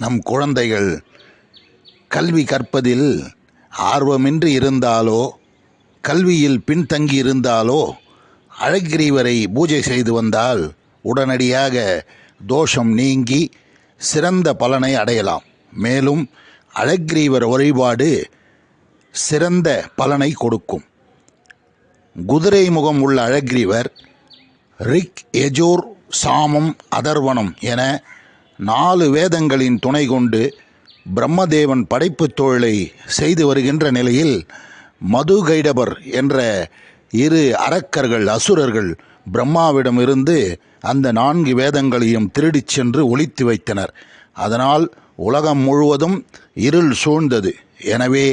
நம் குழந்தைகள் கல்வி கற்பதில் ஆர்வமின்றி இருந்தாலோ கல்வியில் பின்தங்கி இருந்தாலோ அழகிரிவரை பூஜை செய்து வந்தால் உடனடியாக தோஷம் நீங்கி சிறந்த பலனை அடையலாம். மேலும் அழகிரீவர் வழிபாடு சிறந்த பலனை கொடுக்கும். குதிரை முகம் உள்ள அழகிரிவர் ரிக் எஜோர் சாமம் அதர்வனம் என நாலு வேதங்களின் துணை கொண்டு பிரம்மதேவன் படைப்பு தொழிலை செய்து வருகின்ற நிலையில் மது கைடபர் என்ற இரு அரக்கர்கள் அசுரர்கள் பிரம்மாவிடமிருந்து அந்த நான்கு வேதங்களையும் திருடிச் சென்று ஒழித்து வைத்தனர். அதனால் உலகம் முழுவதும் இருள் சூழ்ந்தது. எனவே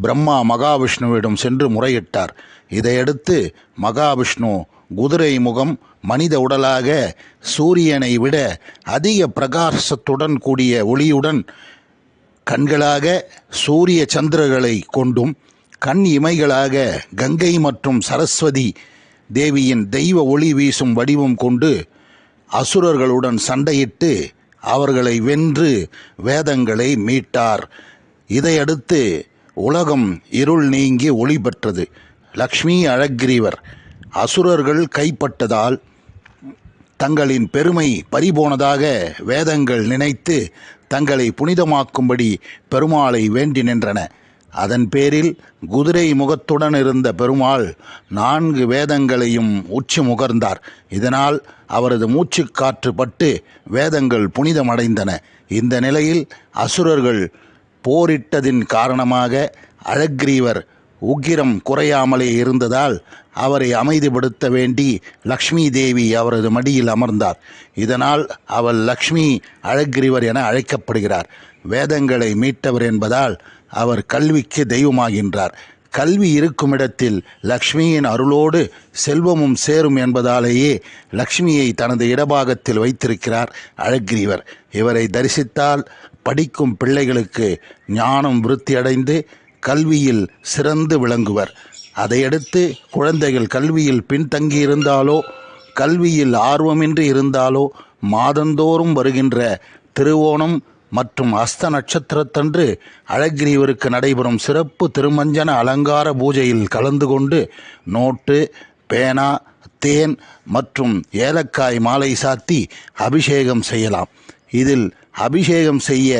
பிரம்மா மகாவிஷ்ணுவிடம் சென்று முறையிட்டார். இதையடுத்து மகாவிஷ்ணு குதிரை முகம் மனித உடலாக சூரியனை விட அதிக பிரகாசத்துடன் கூடிய ஒளியுடன் கண்களாக சூரிய சந்திரர்களை கொண்டும் கண் இமைகளாக கங்கை மற்றும் சரஸ்வதி தேவியின் தெய்வ ஒளி வீசும் வடிவம் கொண்டு அசுரர்களுடன் சண்டையிட்டு அவர்களை வென்று வேதங்களை மீட்டார். இதையடுத்து உலகம் இருள் நீங்கி ஒளி பெற்றது. லக்ஷ்மி அழகிரிவர். அசுரர்கள் கைப்பட்டதால் தங்களின் பெருமை பறிபோனதாக வேதங்கள் நினைத்து தங்களை புனிதமாக்கும்படி பெருமாளை வேண்டி நின்றன. அதன் பேரில் குதிரை முகத்துடன் இருந்த பெருமாள் நான்கு வேதங்களையும் உச்சி முகர்ந்தார். இதனால் அவரது மூச்சுக்காற்று பட்டு வேதங்கள் புனிதமடைந்தன. இந்த நிலையில் அசுரர்கள் போரிட்டதின் காரணமாக அழகிரீவர் உக்கிரம் குறையாமலே இருந்ததால் அவரை அமைதிப்படுத்த வேண்டி லக்ஷ்மி தேவி அவரது மடியில் அமர்ந்தார். இதனால் அவர் லக்ஷ்மி அழகிரிவர் என அழைக்கப்படுகிறார். வேதங்களை மீட்டவர் என்பதால் அவர் கல்விக்கு தெய்வமாகின்றார். கல்வி இருக்கும் இடத்தில் லக்ஷ்மியின் அருளோடு செல்வமும் சேரும் என்பதாலேயே லக்ஷ்மியை தனது இடபாகத்தில் வைத்திருக்கிறார் அழகிரிவர். இவரை தரிசித்தால் படிக்கும் பிள்ளைகளுக்கு ஞானம் விருத்தியடைந்து கல்வியில் சிறந்து விளங்குவர். அதையடுத்து குழந்தைகள் கல்வியில் பின்தங்கி இருந்தாலோ கல்வியில் ஆர்வமின்றி இருந்தாலோ மாதந்தோறும் வருகின்ற திருவோணம் மற்றும் அஸ்த நட்சத்திரத்தன்று அழகிரிவருக்கு நடைபெறும் சிறப்பு திருமஞ்சன அலங்கார பூஜையில் கலந்து கொண்டு நோட்டு பேனா தேன் மற்றும் ஏலக்காய் மாலை சாத்தி அபிஷேகம் செய்யலாம். இதில் அபிஷேகம் செய்ய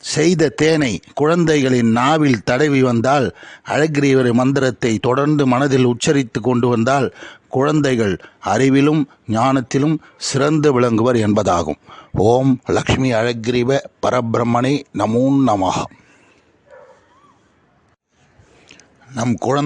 செய்த தேனை குழந்தைகளின் நாவில் தடவி வந்தால் அழகிரீவரி மந்திரத்தை தொடர்ந்து மனதில் உச்சரித்து கொண்டு வந்தால் குழந்தைகள் அறிவிலும் ஞானத்திலும் சிறந்து விளங்குவர் என்பதாகும். ஓம் லக்ஷ்மி அழகிரிவ பரபிரம்மனை நமோ நமாக நம் குழந்தை